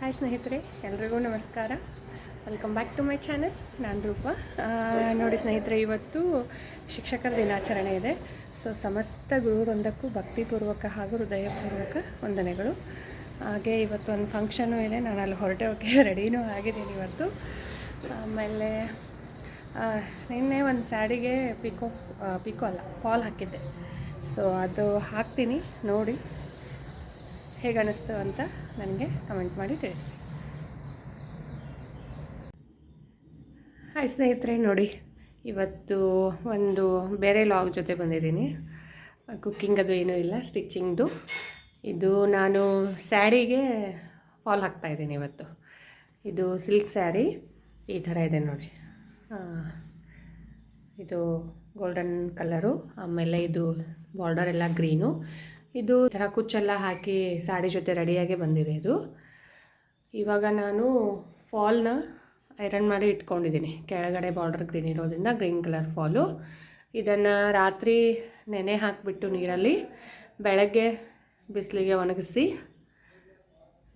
Hi ಸ್ನೇಹಿತರೆ, ಎಲ್ರಿಗೂ ನಮಸ್ಕಾರ. Welcome back to my channel ನಾನು ರೂಪ. ನೋಡಿ ಸ್ನೇಹಿತರೆ, ಇವತ್ತು ಶಿಕ್ಷಕರ ದಿನಾಚರಣೆ ಇದೆ. ಸೊ ಸಮಸ್ತ ಗುರುವೃಂದಕ್ಕೂ ಭಕ್ತಿಪೂರ್ವಕ ಹಾಗೂ ಹೃದಯಪೂರ್ವಕ ವಂದನೆಗಳು. ಹಾಗೆ ಇವತ್ತು ಒಂದು ಫಂಕ್ಷನು ಇದೆ. ನಾನು ಅಲ್ಲಿ ಹೊರಟೆ ಹೋಗಿ ರೆಡಿನೂ ಆಗಿದ್ದೀನಿ ಇವತ್ತು. ಆಮೇಲೆ ನಿನ್ನೆ ಒಂದು ಸ್ಯಾಡಿಗೆ ಪಿಕೋ ಪಿಕೋ ಅಲ್ಲ ಫಾಲ್ ಹಾಕಿದ್ದೆ. ಸೊ ಅದು ಹಾಕ್ತೀನಿ, ನೋಡಿ. ಹೇಗೆ ಅನ್ನಿಸ್ತು ಅಂತ ನನಗೆ ಕಮೆಂಟ್ ಮಾಡಿ ತಿಳಿಸಿ. ಹಾಯ್ ಸ್ನೇಹಿತರೆ, ನೋಡಿ, ಇವತ್ತು ಒಂದು ಬೇರೆ ಲಾಗ್ ಜೊತೆ ಬಂದಿದ್ದೀನಿ. ಕುಕ್ಕಿಂಗ್ ಅದು ಏನೂ ಇಲ್ಲ ಸ್ಟಿಚ್ಚಿಂಗ್ದು ಇದು ನಾನು ಸ್ಯಾರಿಗೆ ಫಾಲ್ ಹಾಕ್ತಾಯಿದ್ದೀನಿ ಇವತ್ತು. ಇದು ಸಿಲ್ಕ್ ಸ್ಯಾರಿ, ಈ ಥರ ಇದೆ ನೋಡಿ. ಇದು ಗೋಲ್ಡನ್ ಕಲರು ಆಮೇಲೆ ಇದು ಬಾರ್ಡರ್ ಎಲ್ಲ ಗ್ರೀನು ಇದು ಥರ ಕುಚ್ಚೆಲ್ಲ ಹಾಕಿ ಸಾಡಿ ಜೊತೆ ರೆಡಿಯಾಗಿ ಬಂದಿದೆ ಇದು. ಇವಾಗ ನಾನು ಫಾಲ್ನ ಐರನ್ ಮಾಡಿ ಇಟ್ಕೊಂಡಿದ್ದೀನಿ. ಕೆಳಗಡೆ ಬಾರ್ಡರ್ ಗ್ರೀನ್ ಇರೋದ್ರಿಂದ ಗ್ರೀನ್ ಕಲರ್ ಫಾಲು. ಇದನ್ನು ರಾತ್ರಿ ನೆನೆ ಹಾಕಿಬಿಟ್ಟು ನೀರಲ್ಲಿ ಬೆಳಗ್ಗೆ ಬಿಸಿಲಿಗೆ ಒಣಗಿಸಿ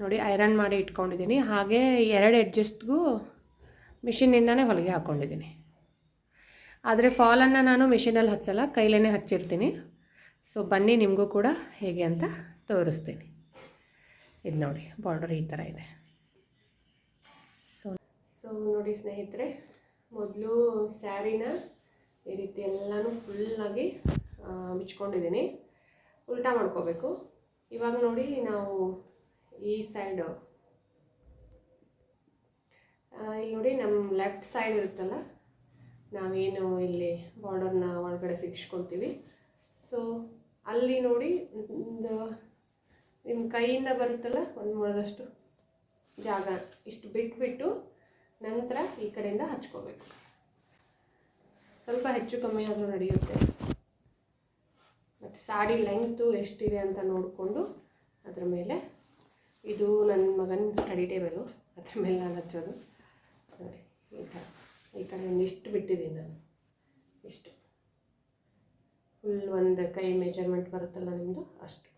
ನೋಡಿ ಐರನ್ ಮಾಡಿ ಇಟ್ಕೊಂಡಿದ್ದೀನಿ. ಹಾಗೆ ಎರಡು ಎಡ್ಜಸ್ಟ್ಗೂ ಮಿಷಿನಿಂದನೇ ಹೊಲಿಗೆ ಹಾಕ್ಕೊಂಡಿದ್ದೀನಿ ಆದರೆ ಫಾಲನ್ನು ನಾನು ಮಿಷಿನಲ್ಲಿ ಹಚ್ಚಲ್ಲ ಕೈಲೇ ಹಚ್ಚಿರ್ತೀನಿ. ಸೊ ಬನ್ನಿ, ನಿಮಗೂ ಕೂಡ ಹೇಗೆ ಅಂತ ತೋರಿಸ್ತೀನಿ. ಇದು ನೋಡಿ ಬಾರ್ಡರ್ ಈ ಥರ ಇದೆ. ಸೊ ಸೊ ನೋಡಿ ಸ್ನೇಹಿತರೆ, ಮೊದಲು ಸ್ಯಾರಿನ ಈ ರೀತಿ ಎಲ್ಲನೂ ಫುಲ್ಲಾಗಿ ಮುಚ್ಕೊಂಡಿದ್ದೀನಿ. ಉಲ್ಟಾ ಮಾಡ್ಕೋಬೇಕು. ಇವಾಗ ನೋಡಿ ನಾವು ಈ ಸೈಡು ಇಲ್ಲಿ ನೋಡಿ ನಮ್ಮ ಲೆಫ್ಟ್ ಸೈಡ್ ಇರುತ್ತಲ್ಲ, ನಾವೇನು ಇಲ್ಲಿ ಬಾರ್ಡರ್ನ ಒಳಗಡೆ ಸಿಗಿಸ್ಕೊಳ್ತೀವಿ ಸೊ ಅಲ್ಲಿ ನೋಡಿ ಒಂದು ನಿಮ್ಮ ಕೈಯಿಂದ ಬರುತ್ತಲ್ಲ, ಒಂದು ಮೊಳದಷ್ಟು ಜಾಗ ಇಷ್ಟು ಬಿಟ್ಬಿಟ್ಟು ನಂತರ ಈ ಕಡೆಯಿಂದ ಹಚ್ಕೋಬೇಕು. ಸ್ವಲ್ಪ ಹೆಚ್ಚು ಕಮ್ಮಿ ಆದರೂ ನಡೆಯುತ್ತೆ. ಮತ್ತು ಸಾಡಿ ಲೆಂಗ್ತು ಎಷ್ಟಿದೆ ಅಂತ ನೋಡಿಕೊಂಡು ಅದ್ರ ಮೇಲೆ ಇದು ನನ್ನ ಮಗನ ಸ್ಟಡಿ ಟೇಬಲು ಅದ್ರ ಮೇಲೆ ನಾನು ಹಚ್ಚೋದು. ನೋಡಿ, ಈ ಥರ ಈ ಕಡೆಯಿಂದ ಇಷ್ಟು ಬಿಟ್ಟಿದ್ದೀನಿ ನಾನು. ಇಷ್ಟು. ಫುಲ್ ಒಂದು ಕೈ ಮೆಜರ್ಮೆಂಟ್ ಬರುತ್ತಲ್ಲ ನಿಮ್ಮದು ಅಷ್ಟು.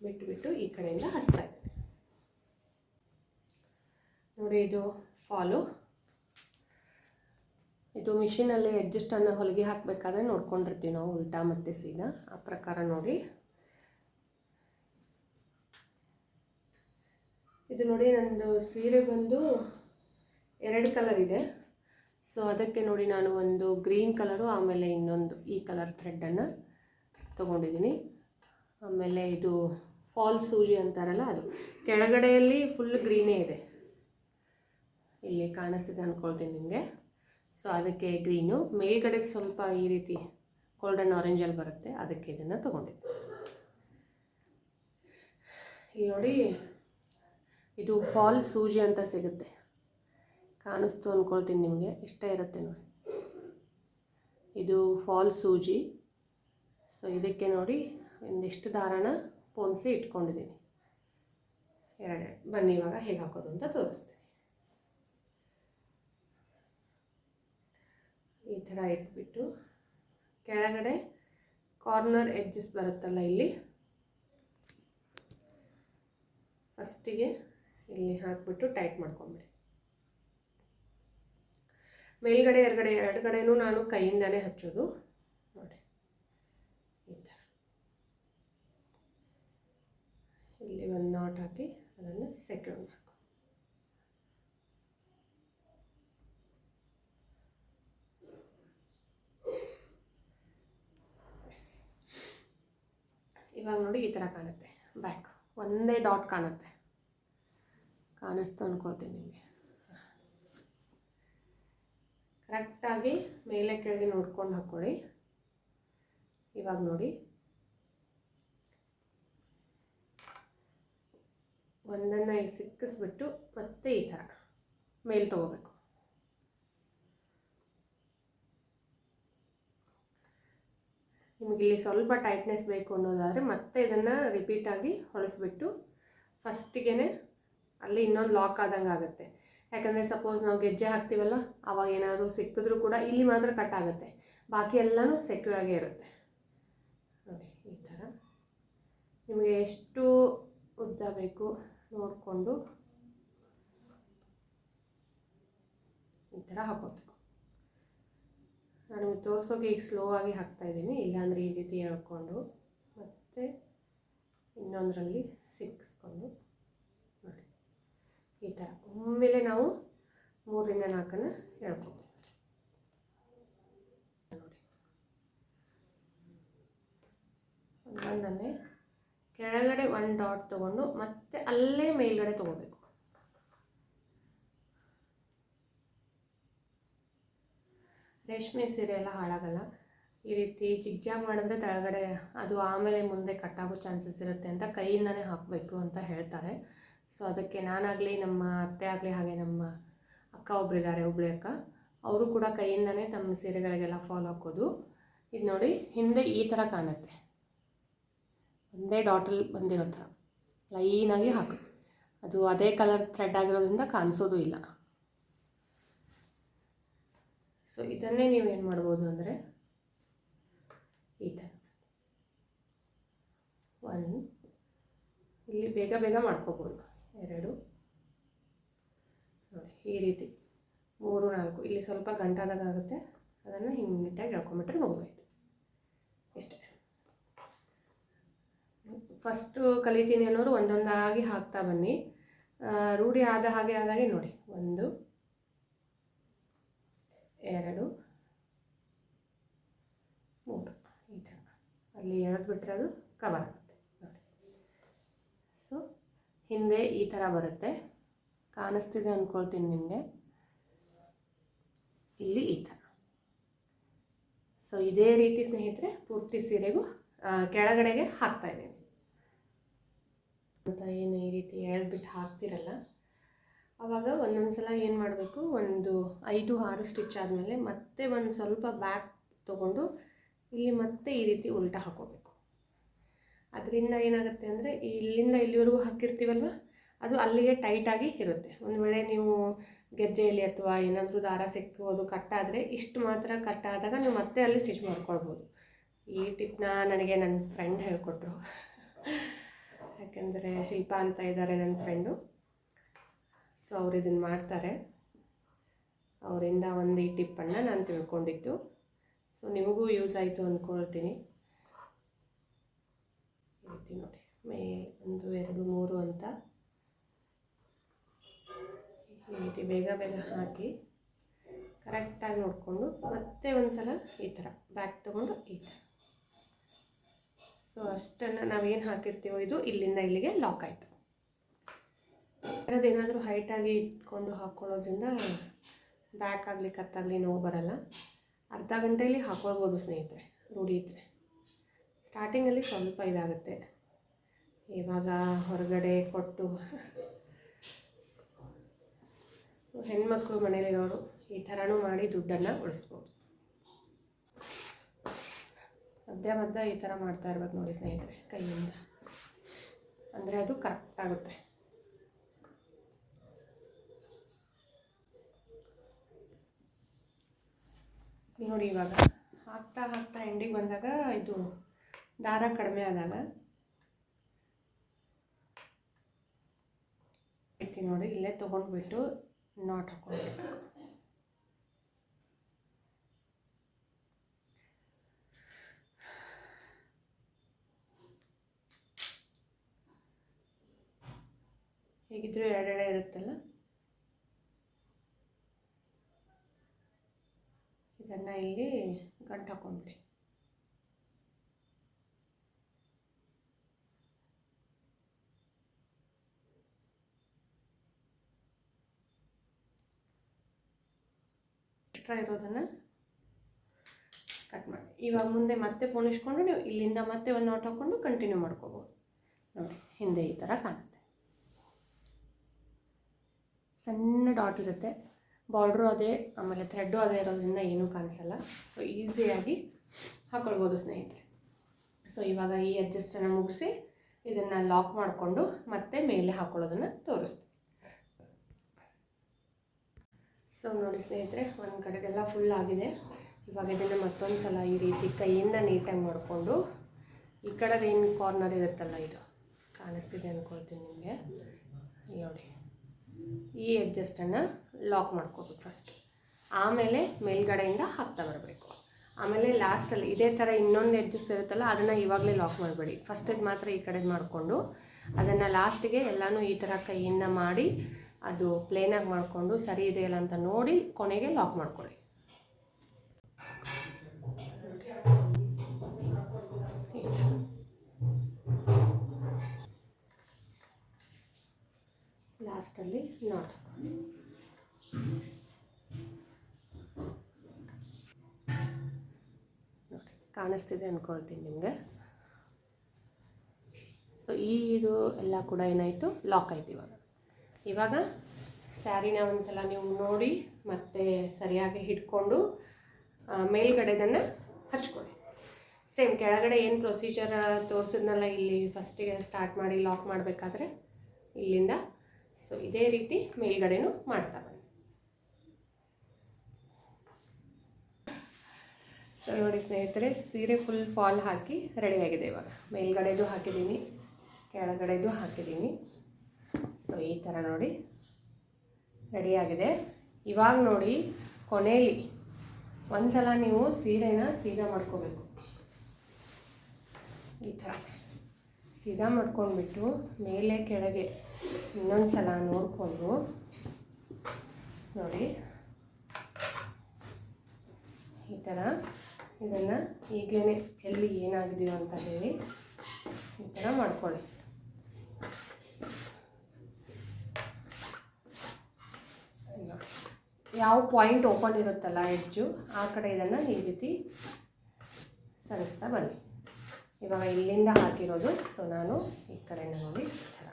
ಬಿಟ್ಟುಬಿಟ್ಟು ಈ ಕಡೆಯಿಂದ ಹಚ್ತಾ ಇದ್ದೀನಿ ನೋಡಿ, ಇದು ಫಾಲು ಇದು ಮಿಷಿನಲ್ಲಿ ಅಡ್ಜಸ್ಟನ್ನು ಹೊಲಿಗೆ ಹಾಕಬೇಕಾದ್ರೆ ನೋಡ್ಕೊಂಡಿರ್ತೀವಿ ನಾವು, ಉಲ್ಟಾ ಮತ್ತು ಸೀದಾ. ಆ ಪ್ರಕಾರ ನೋಡಿ. ಇದು ನೋಡಿ, ನಂದು ಸೀರೆ ಬಂದು ಎರಡು ಕಲರ್ ಇದೆ. ಸೊ ಅದಕ್ಕೆ ನೋಡಿ ನಾನು ಒಂದು ಗ್ರೀನ್ ಕಲರು ಆಮೇಲೆ ಇನ್ನೊಂದು ಈ ಕಲರ್ ಥ್ರೆಡ್ಡನ್ನು ತೊಗೊಂಡಿದ್ದೀನಿ. ಆಮೇಲೆ ಇದು ಫಾಲ್ ಸೂಜಿ ಅಂತಾರಲ್ಲ ಅದು. ಕೆಳಗಡೆಯಲ್ಲಿ ಫುಲ್ ಗ್ರೀನೇ ಇದೆ. ಇಲ್ಲಿ ಕಾಣಿಸ್ತಿದೆ ಅಂದ್ಕೊಳ್ತೀನಿ ನಿಮಗೆ. ಸೊ ಅದಕ್ಕೆ ಗ್ರೀನು ಮೇಲ್ಗಡೆ ಸ್ವಲ್ಪ ಈ ರೀತಿ ಗೋಲ್ಡನ್ ಆರೆಂಜಲ್ಲಿ ಬರುತ್ತೆ. ಅದಕ್ಕೆ ಇದನ್ನು ತೊಗೊಂಡಿದ್ದೆ. ಇಲ್ಲಿ ನೋಡಿ, ಇದು ಫಾಲ್ ಸೂಜಿ ಅಂತ ಸಿಗುತ್ತೆ. ಕಾಣಿಸ್ತು ಅಂದ್ಕೊಳ್ತೀನಿ ನಿಮಗೆ. ಇಷ್ಟ ಇರುತ್ತೆ ನೋಡಿ. ಇದು ಫಾಲ್ ಸೂಜಿ. ಸೊ ಇದಕ್ಕೆ ನೋಡಿ ಒಂದಿಷ್ಟು ದಾರಾನ ಪೋನ್ಸಿ ಇಟ್ಕೊಂಡಿದ್ದೀನಿ. ಎರಡೆ, ಬನ್ನಿ ಇವಾಗ ಹೇಗೆ ಹಾಕೋದು ಅಂತ ತೋರಿಸ್ತೀನಿ. ಈ ಥರ ಇಟ್ಬಿಟ್ಟು ಕೆಳಗಡೆ ಕಾರ್ನರ್ ಎಡ್ಜಸ್ ಬರುತ್ತಲ್ಲ ಇಲ್ಲಿ. ಫಸ್ಟಿಗೆ ಇಲ್ಲಿ ಹಾಕ್ಬಿಟ್ಟು ಟೈಟ್ ಮಾಡ್ಕೊಂಬಿಡಿ. ಮೇಲ್ಗಡೆ, ಎರಡುಗಡೆ, ಎರಡು ಕಡೆನೂ ನಾನು ಕೈಯಿಂದಲೇ ಹಚ್ಚೋದು. ನೋಡಿ. ಈ ಥರ. ಇಲ್ಲಿ ಒಂದು ನಾಟ್ ಹಾಕಿ ಅದನ್ನು ಸೆಕ್ಯೂರ್ ಮಾಡ್ಕೊ ಇವಾಗ ನೋಡಿ ಈ ಥರ ಕಾಣುತ್ತೆ. ಬ್ಯಾಕ್ ಒಂದೇ ಡಾಟ್ ಕಾಣುತ್ತೆ. ಕಾಣಿಸ್ತು ಅಂದ್ಕೊಳ್ತೀನಿ ನಿಮಗೆ. ಕರೆಕ್ಟಾಗಿ ಮೇಲೆ ಕೆಳಗೆ ನೋಡ್ಕೊಂಡು ಹಾಕ್ಕೊಳ್ಳಿ ಇವಾಗ ನೋಡಿ. ಒಂದನ್ನು ಇಲ್ಲಿ ಸಿಕ್ಕಿಸ್ಬಿಟ್ಟು ಮತ್ತೆ ಈ ಥರ ಮೇಲೆ ತೊಗೋಬೇಕು. ನಿಮಗೆ ಇಲ್ಲಿ ಸ್ವಲ್ಪ ಟೈಟ್ನೆಸ್ ಬೇಕು ಅನ್ನೋದಾದರೆ ಮತ್ತೆ ಇದನ್ನು ರಿಪೀಟಾಗಿ ಹೊಳಿಸ್ಬಿಟ್ಟು ಫಸ್ಟಿಗೆ ಅಲ್ಲಿ ಇನ್ನೊಂದು ಲಾಕ್ ಆದಂಗೆ ಆಗುತ್ತೆ ಯಾಕಂದರೆ ಸಪೋಸ್ ನಾವು ಗೆಜ್ಜೆ ಹಾಕ್ತೀವಲ್ಲ ಆವಾಗ ಏನಾದರೂ ಸಿಕ್ಕಿದ್ರೂ ಕೂಡ ಇಲ್ಲಿ ಮಾತ್ರ ಕಟ್ ಆಗುತ್ತೆ. ಬಾಕಿ ಎಲ್ಲನೂ ಸೆಕ್ಯೂರ್ ಆಗೇ ಇರುತ್ತೆ. ನೋಡಿ, ಈ ಥರ ನಿಮಗೆ ಎಷ್ಟು ಉದ್ದ ಬೇಕು ನೋಡಿಕೊಂಡು ಈ ಥರ ಹಾಕೋಬೇಕು. ನಾನು ನಿಮಗೆ ತೋರಿಸೋಕೆ ಈಗ ಸ್ಲೋ ಆಗಿ ಹಾಕ್ತಾ ಇದ್ದೀನಿ. ಇಲ್ಲಾಂದರೆ ಈ ರೀತಿ ಹೇಳ್ಕೊಂಡು ಮತ್ತು ಇನ್ನೊಂದರಲ್ಲಿ ಸಿಕ್ಕಿಸ್ಕೊಂಡು ಈ ಥರ ಒಮ್ಮೆಲೆ ನಾವು ಮೂರರಿಂದ ನಾಲ್ಕನ್ನು ಹೇಳ್ಕೊತೀವಿ ನೋಡಿ. ಒಂದೊಂದನ್ನೇ ಕೆಳಗಡೆ ಒನ್ ಡಾಟ್ ತೊಗೊಂಡು ಮತ್ತೆ ಅಲ್ಲೇ ಮೇಲ್ಗಡೆ ತೊಗೋಬೇಕು. ರೇಷ್ಮೆ ಸೀರೆ ಎಲ್ಲ ಹಾಳಾಗಲ್ಲ. ಈ ರೀತಿ ಜಿಗ್ಜಾಗ್ ಮಾಡಿದ್ರೆ ತೆಳಗಡೆ ಅದು ಆಮೇಲೆ ಮುಂದೆ ಕಟ್ಟಾಗೋ ಚಾನ್ಸಸ್ ಇರುತ್ತೆ ಅಂತ ಕೈಯಿಂದನೇ ಹಾಕಬೇಕು ಅಂತ ಹೇಳ್ತಾರೆ. ಸೊ ಅದಕ್ಕೆ ನಾನಾಗಲಿ ನಮ್ಮ ಅತ್ತೆ ಆಗಲಿ ಹಾಗೆ ನಮ್ಮ ಅಕ್ಕ ಒಬ್ಬರಿದ್ದಾರೆ ಹುಬ್ಳಿ ಅಕ್ಕ. ಅವರು ಕೂಡ ಕೈಯಿಂದನೇ ತಮ್ಮ ಸೀರೆಗಳಿಗೆಲ್ಲ ಫಾಲೋ ಹಾಕೋದು. ಇದು ನೋಡಿ, ಹಿಂದೆ ಈ ಥರ ಕಾಣುತ್ತೆ. ಒಂದೇ ಡಾಟಲ್ಲಿ ಬಂದಿರೋ ಥರ ಲೈನಾಗಿ ಹಾಕು. ಅದು ಅದೇ ಕಲರ್ ಥ್ರೆಡ್ ಆಗಿರೋದ್ರಿಂದ ಕಾಣಿಸೋದು ಇಲ್ಲ. ಸೊ ಇದನ್ನೇ ನೀವು ಏನು ಮಾಡ್ಬೋದು ಅಂದರೆ ಈ ಥರ ಒಂದು, ಇಲ್ಲಿ ಬೇಗ ಬೇಗ ಮಾಡ್ಕೋಬೋದು. ಎರಡು. ನೋಡಿ, ಈ ರೀತಿ ಮೂರು, ನಾಲ್ಕು, ಇಲ್ಲಿ ಸ್ವಲ್ಪ ಗಂಟಾದಾಗ ಆಗುತ್ತೆ ಅದನ್ನು ಹಿಂಗೆ ನೀಟಾಗಿ ಎಳ್ಕೊಂಬಿಟ್ರೆ ಮುಗಿದೋಯ್ತು ಇಷ್ಟೇ. ಫಸ್ಟು ಕಲಿತೀನಿ ಅನ್ನೋರು ಒಂದೊಂದಾಗಿ ಹಾಕ್ತಾ ಬನ್ನಿ. ರೂಢಿ ಆದ ಹಾಗೆ ಆದಾಗೆ ನೋಡಿ. ಒಂದು, ಎರಡು, ಮೂರು. ಈ ಥರ. ಅಲ್ಲಿ ಎರಡು ಬಿಟ್ಟರೆ ಅದು ಕವರ್. ಹಿಂದೆ ಈ ಥರ ಬರುತ್ತೆ. ಕಾಣಿಸ್ತಿದೆ ಅಂದ್ಕೊಳ್ತೀನಿ ನಿಮಗೆ. ಇಲ್ಲಿ ಈ ಥರ ಸೊ ಇದೇ ರೀತಿ ಸ್ನೇಹಿತರೆ, ಪೂರ್ತಿ ಸೀರೆಗೂ ಕೆಳಗಡೆಗೆ ಹಾಕ್ತಾ ಇದ್ದೀನಿ. ಅಂತ ಏನು ಈ ರೀತಿ ಎಳ್ಬಿಟ್ಟು ಹಾಕ್ತಿರಲ್ಲ. ಆವಾಗ ಒಂದೊಂದು ಸಲ ಏನು ಮಾಡಬೇಕು, ಒಂದು ಐದು, ಆರು ಸ್ಟಿಚ್ ಆದಮೇಲೆ ಮತ್ತೆ ಒಂದು ಸ್ವಲ್ಪ ಬ್ಯಾಕ್ ತೊಗೊಂಡು, ಇಲ್ಲಿ ಮತ್ತೆ ಈ ರೀತಿ ಉಲ್ಟಾ ಹಾಕೋಬೇಕು. ಅದರಿಂದ ಏನಾಗುತ್ತೆ ಅಂದರೆ ಇಲ್ಲಿಂದ ಇಲ್ಲಿವರೆಗೂ ಹಾಕಿರ್ತೀವಲ್ವ? ಅದು ಅಲ್ಲಿಗೆ ಟೈಟಾಗಿ ಇರುತ್ತೆ. ಒಂದು ವೇಳೆ ನೀವು ಗೆಜ್ಜೆಯಲ್ಲಿ ಅಥವಾ ಏನಾದರೂ ದಾರ ಸಿಕ್ಕೋದು ಕಟ್ಟಾದರೆ ಇಷ್ಟು ಮಾತ್ರ ಕಟ್ಟಾದಾಗ ನೀವು ಮತ್ತೆ ಅಲ್ಲಿ ಸ್ಟಿಚ್ ಮಾಡ್ಕೊಳ್ಬೋದು. ಈ ಟಿಪ್ನ ನನಗೆ ನನ್ನ ಫ್ರೆಂಡ್ ಹೇಳಿಕೊಟ್ರು. ಯಾಕೆಂದರೆ ಶಿಲ್ಪಾ ಅಂತ ಇದ್ದಾರೆ ನನ್ನ ಫ್ರೆಂಡು ಸೊ ಅವ್ರು ಇದನ್ನು ಮಾಡ್ತಾರೆ. ಅವರಿಂದ ಒಂದು ಈ ಟಿಪ್ಪನ್ನು ನಾನು ತಿಳ್ಕೊಂಡಿದ್ದು. ಸೊ ನಿಮಗೂ ಯೂಸ್ ಆಯಿತು ಅಂದ್ಕೊಳ್ತೀನಿ ನೋಡಿ. ಮೇ ಒಂದು, ಎರಡು, ಮೂರು ಅಂತ. ಈ ಬೇಗ ಬೇಗ ಹಾಕಿ ಕರೆಕ್ಟಾಗಿ ನೋಡಿಕೊಂಡು ಮತ್ತೆ ಒಂದು ಸಲ ಈ ಥರ ಬ್ಯಾಕ್ ತೊಗೊಂಡು ಈ ಥರ. ಸೊ ಅಷ್ಟನ್ನು ನಾವೇನು ಹಾಕಿರ್ತೀವೋ ಇದು ಇಲ್ಲಿಂದ ಇಲ್ಲಿಗೆ ಲಾಕ್ ಆಯಿತು. ಅದೇನಾದರೂ ಹೈಟಾಗಿ ಇಟ್ಕೊಂಡು ಹಾಕ್ಕೊಳ್ಳೋದ್ರಿಂದ ಬ್ಯಾಕ್ ಆಗಲಿ ಕತ್ತಾಗಲಿ ನೋವು ಬರಲ್ಲ. ಅರ್ಧ ಗಂಟೆಯಲ್ಲಿ ಹಾಕ್ಕೊಳ್ಬೋದು ಸ್ನೇಹಿತರೆ, ರೂಢಿ ಇದ್ದರೆ ಸ್ಟಾರ್ಟಿಂಗಲ್ಲಿ ಸ್ವಲ್ಪ ಇದಾಗುತ್ತೆ. ಇವಾಗ ಹೊರಗಡೆ ಕೊಟ್ಟು. ಸೊ ಹೆಣ್ಮಕ್ಳು ಮನೇಲಿರೋರು ಈ ಥರನೂ ಮಾಡಿ ದುಡ್ಡನ್ನು ಉಳಿಸ್ಬೋದು. ಮಧ್ಯ ಮಧ್ಯ ಈ ಥರ ಮಾಡ್ತಾ ಇರ್ಬೇಕು ನೋಡಿ ಸ್ನೇಹಿತರೆ, ಕೈಯಿಂದ. ಅಂದರೆ ಅದು ಕರೆಕ್ಟ್ ಆಗುತ್ತೆ. ನೋಡಿ ಇವಾಗ, ಹಾಕ್ತಾ ಹಾಕ್ತಾ ಎಂಡಿಗೆ ಬಂದಾಗ ಇದು ದಾರ ಕಡಿಮೆ ಆದಾಗ ನೋಡಿ ಇಲ್ಲೇ ತೊಗೊಂಡ್ಬಿಟ್ಟು ನಾಟ್ ಹಾಕೊಳ್ಬೇಕು ಹೇಗಿದ್ರೂ ಎರಡೆರಡೆ ಇರುತ್ತಲ್ಲ? ಇದನ್ನು ಇಲ್ಲಿ ಗಂಟು ಹಾಕೊಂಡ್ಬಿಡಿ ಎಕ್ಸ್ಟ್ರಾ ಇರೋದನ್ನು ಕಟ್ ಮಾಡಿ. ಇವಾಗ ಮುಂದೆ ಮತ್ತೆ ಪೋಣಿಸ್ಕೊಂಡು ನೀವು ಇಲ್ಲಿಂದ ಮತ್ತೆ ಒಂದು ನಾಟ್ ಹಾಕ್ಕೊಂಡು ಕಂಟಿನ್ಯೂ ಮಾಡ್ಕೋಬೋದು. ನೋಡಿ, ಹಿಂದೆ ಈ ಥರ ಕಾಣುತ್ತೆ. ಸಣ್ಣ ಡಾಟ್ ಇರುತ್ತೆ. ಬಾರ್ಡ್ರು ಅದೇ, ಆಮೇಲೆ ಥ್ರೆಡ್ಡು ಅದೇ ಇರೋದ್ರಿಂದ ಏನೂ ಕಾಣಿಸಲ್ಲ. ಸೊ ಈಸಿಯಾಗಿ ಹಾಕ್ಕೊಳ್ಬೋದು ಸ್ನೇಹಿತರೆ. ಸೊ ಇವಾಗ ಈ ಅಡ್ಜಸ್ಟನ್ನು ಮುಗಿಸಿ ಇದನ್ನು ಲಾಕ್ ಮಾಡಿಕೊಂಡು ಮತ್ತೆ ಮೇಲೆ ಹಾಕ್ಕೊಳ್ಳೋದನ್ನು ತೋರಿಸ್ತೀನಿ. ಸೊ ನೋಡಿ ಸ್ನೇಹಿತರೆ, ಒಂದು ಕಡೆಗೆಲ್ಲ ಫುಲ್ ಆಗಿದೆ. ಇವಾಗ ಇದನ್ನು ಮತ್ತೊಂದು ಸಲ ಈ ರೀತಿ ಕೈಯಿಂದ ನೀಟಾಗಿ ಮಾಡಿಕೊಂಡು, ಈ ಕಡೆದು ಏನು ಕಾರ್ನರ್ ಇರುತ್ತಲ್ಲ ಇದು? ಕಾಣಿಸ್ತಿದೆ ಅಂದ್ಕೊಳ್ತೀನಿ ನಿಮಗೆ. ನೋಡಿ. ಈ ಎಡ್ಜಸ್ಟನ್ನು ಲಾಕ್ ಮಾಡ್ಕೋಬೇಕು ಫಸ್ಟ್ ಆಮೇಲೆ ಮೇಲ್ಗಡೆಯಿಂದ ಹಾಕ್ತಾ ಬರಬೇಕು. ಆಮೇಲೆ ಲಾಸ್ಟಲ್ಲಿ ಇದೇ ಥರ ಇನ್ನೊಂದು ಎಡ್ಜಸ್ಟ್ ಇರುತ್ತಲ್ಲ, ಅದನ್ನು ಇವಾಗಲೇ ಲಾಕ್ ಮಾಡಬೇಡಿ. ಫಸ್ಟಿಗೆ ಮಾತ್ರ ಈ ಕಡೆ ಮಾಡಿಕೊಂಡು, ಅದನ್ನು ಲಾಸ್ಟಿಗೆ ಎಲ್ಲನೂ ಈ ಥರ ಕೈಯಿಂದ ಮಾಡಿ ಅದು ಪ್ಲೇನಾಗಿ ಮಾಡಿಕೊಂಡು ಸರಿ ಇದೆಯಲ್ಲ ಅಂತ ನೋಡಿ ಕೊನೆಗೆ ಲಾಕ್ ಮಾಡ್ಕೊಳ್ಳಿ. ಲಾಸ್ಟಲ್ಲಿ ನಾಟ್ ಕಾಣಿಸ್ತಿದೆ ಅಂದ್ಕೊಳ್ತೀನಿ ನಿಮಗೆ. ಸೊ ಈ ಇದು ಎಲ್ಲ ಕೂಡ ಏನಾಯಿತು? ಲಾಕ್ ಆಯ್ತು ಇವಾಗ. ಇವಾಗ ಸ್ಯಾರಿನ ಒಂದ್ಸಲ ನೀವು ನೋಡಿ ಮತ್ತೆ ಸರಿಯಾಗಿ ಹಿಡ್ಕೊಂಡು ಮೇಲ್ಗಡೆದನ್ನು ಹಚ್ಕೊಳ್ಳಿ. ಸೇಮ್ ಕೆಳಗಡೆ ಏನು ಪ್ರೊಸೀಜರ್ ತೋರಿಸಿದ್ನಲ್ಲ, ಇಲ್ಲಿ ಫಸ್ಟಿಗೆ ಸ್ಟಾರ್ಟ್ ಮಾಡಿ ಲಾಕ್ ಮಾಡಬೇಕಾದ್ರೆ ಇಲ್ಲಿಂದ. ಸೊ ಇದೇ ರೀತಿ ಮೇಲ್ಗಡೆನೂ ಮಾಡ್ತಾ ಬನ್ನಿ. ಸೊ ನೋಡಿ ಸ್ನೇಹಿತರೆ, ಸೀರೆ ಫುಲ್ ಫಾಲ್ ಹಾಕಿ ರೆಡಿಯಾಗಿದೆ ಇವಾಗ. ಮೇಲ್ಗಡೆದು ಹಾಕಿದ್ದೀನಿ, ಕೆಳಗಡೆದು ಹಾಕಿದ್ದೀನಿ. ಥರ ನೋಡಿ ರೆಡಿಯಾಗಿದೆ. ಇವಾಗ ನೋಡಿ ಕೊನೆಯಲ್ಲಿ ಒಂದ್ಸಲ ನೀವು ಸೀರೆನ ಸೀದಾ ಮಾಡ್ಕೋಬೇಕು. ಈ ಥರ ಸೀದಾ ಮಾಡ್ಕೊಂಡ್ಬಿಟ್ಟು ಮೇಲೆ ಕೆಳಗೆ ಇನ್ನೊಂದು ಸಲ ನೋಡಿಕೊಂಡು ನೋಡಿ. ಈ ಥರ ಇದನ್ನು ಈಗೇನೆ ಎಲ್ಲಿ ಏನಾಗಿದೆಯೋ ಅಂತ ಹೇಳಿ ಈ ಥರ ಮಾಡ್ಕೊಳ್ಳಿ ನೋಡಿ. ಯಾವ ಪಾಯಿಂಟ್ ಓಪನ್ ಇರುತ್ತಲ್ಲ ಹೆಜ್ಜು ಆ ಕಡೆ ಇದನ್ನು ಈ ರೀತಿ ಸರಿಸ್ತಾ ಬನ್ನಿ. ಇವಾಗ ಇಲ್ಲಿಂದ ಹಾಕಿರೋದು ಸೊ ನಾನು ಈ ಕಡೆ ನೋಡಿ ಥರ.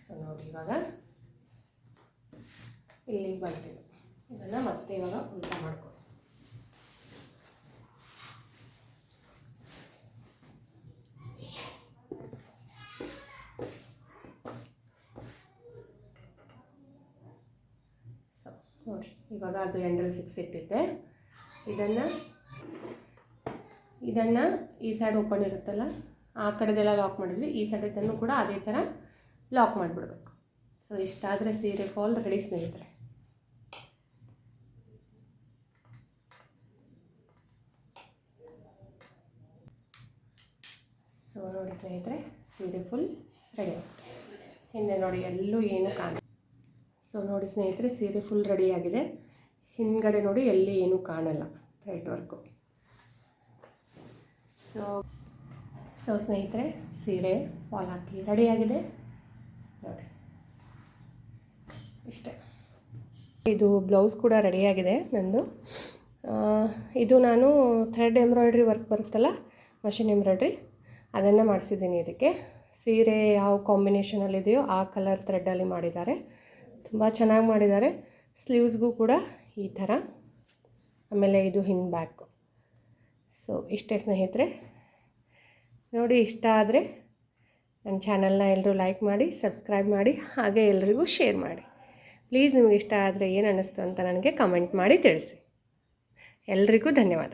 ಸೊ ನೋಡಿ ಇವಾಗ ಇಲ್ಲಿಗೆ ಬರ್ತೀವಿ ಇದನ್ನು ಮತ್ತೆ ಇವಾಗ ಉಲ್ಟಾ ಮಾಡ್ಕೊಳ್ಳಿ ಸೊ ನೋಡಿ ಇವಾಗ ಅದು ಎಂಡಲ್ಲಿ ಸಿಕ್ಸ್ ಇಟ್ಟಿದ್ದೆ. ಇದನ್ನು ಇದನ್ನು ಈ ಸೈಡ್ ಓಪನ್ ಇರುತ್ತಲ್ಲ, ಆ ಕಡೆದೆಲ್ಲ ಲಾಕ್ ಮಾಡಿದ್ವಿ. ಈ ಸೈಡ್ ಇದನ್ನು ಕೂಡ ಅದೇ ಥರ ಲಾಕ್ ಮಾಡಿಬಿಡ್ಬೇಕು. ಸೊ ಇಷ್ಟಾದರೆ ಸೀರೆ ಫಾಲ್ ರೆಡಿ ಸ್ನೇಹಿತರೆ. ಸೊ ನೋಡಿ ಸ್ನೇಹಿತರೆ, ಸೀರೆ ಫುಲ್ ರೆಡಿ ಆಗುತ್ತೆ ಹಿಂದೆ ನೋಡಿ ಎಲ್ಲೂ ಏನು ಕಾಣ ಸೊ ನೋಡಿ ಸ್ನೇಹಿತರೆ, ಸೀರೆ ಫುಲ್ ರೆಡಿಯಾಗಿದೆ ಹಿಂದ್ಗಡೆ ನೋಡಿ ಎಲ್ಲಿ ಏನೂ ಕಾಣಲ್ಲ ಥ್ರೆಡ್ ವರ್ಕು. ಸೊ ಸೊ ಸ್ನೇಹಿತರೆ, ಸೀರೆ ಫಾಲ್ ಹಾಕಿ ರೆಡಿಯಾಗಿದೆ. ನೋಡಿ. ಇಷ್ಟೇ. ಇದು ಬ್ಲೌಸ್ ಕೂಡ ರೆಡಿಯಾಗಿದೆ ನಂದು. ಇದು ನಾನು ಥ್ರೆಡ್ ಎಂಬ್ರಾಯ್ಡ್ರಿ ವರ್ಕ್ ಬರುತ್ತಲ್ಲ, ಮಷಿನ್ ಎಂಬ್ರಾಯ್ಡ್ರಿ, ಅದನ್ನು ಮಾಡಿಸಿದ್ದೀನಿ ಇದಕ್ಕೆ. ಸೀರೆ ಯಾವ ಕಾಂಬಿನೇಷನಲ್ಲಿದೆಯೋ ಆ ಕಲರ್ ಥ್ರೆಡ್ಡಲ್ಲಿ ಮಾಡಿದ್ದಾರೆ. ತುಂಬ ಚೆನ್ನಾಗಿ ಮಾಡಿದ್ದಾರೆ. ಸ್ಲೀವ್ಸ್ಗೂ ಕೂಡ ಈ ಥರ. ಆಮೇಲೆ ಇದು ಹಿಂಗೆ ಬ್ಯಾಕು ಸೊ ಇಷ್ಟೇ ಸ್ನೇಹಿತರೆ. ನೋಡಿ, ಇಷ್ಟ ಆದರೆ ನನ್ನ ಚಾನಲ್ನ ಎಲ್ಲರೂ ಲೈಕ್ ಮಾಡಿ ಸಬ್ಸ್ಕ್ರೈಬ್ ಮಾಡಿ, ಹಾಗೆ ಎಲ್ರಿಗೂ ಶೇರ್ ಮಾಡಿ. ಪ್ಲೀಸ್ ನಿಮಗೆ ಇಷ್ಟ ಆದರೆ ಏನು ಅನ್ನಿಸ್ತು ಅಂತ ನನಗೆ ಕಮೆಂಟ್ ಮಾಡಿ ತಿಳಿಸಿ. ಎಲ್ರಿಗೂ ಧನ್ಯವಾದ